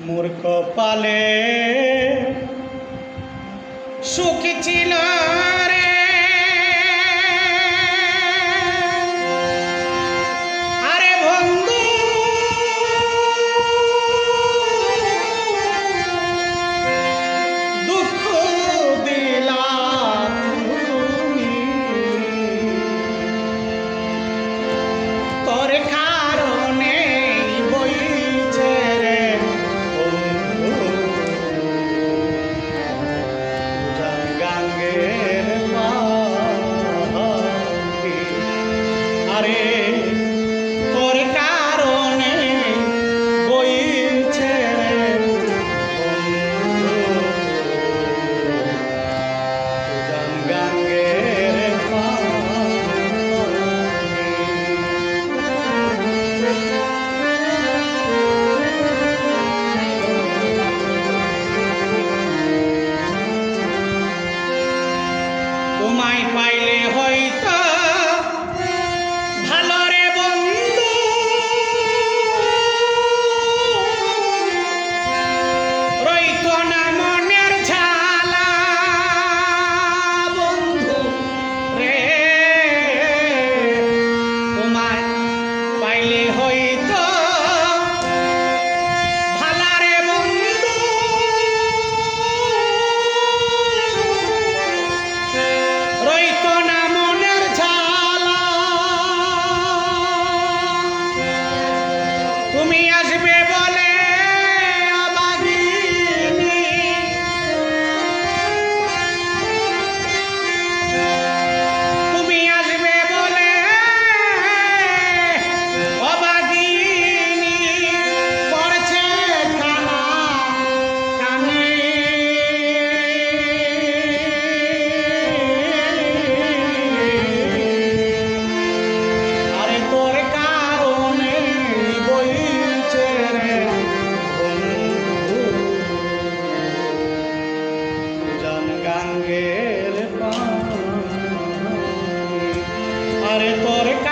মোর কপালে সুখী ছিল তোমায় পাইলে হয়তো ভালো রে বন্ধু। রইত না i Tore, tore, ka.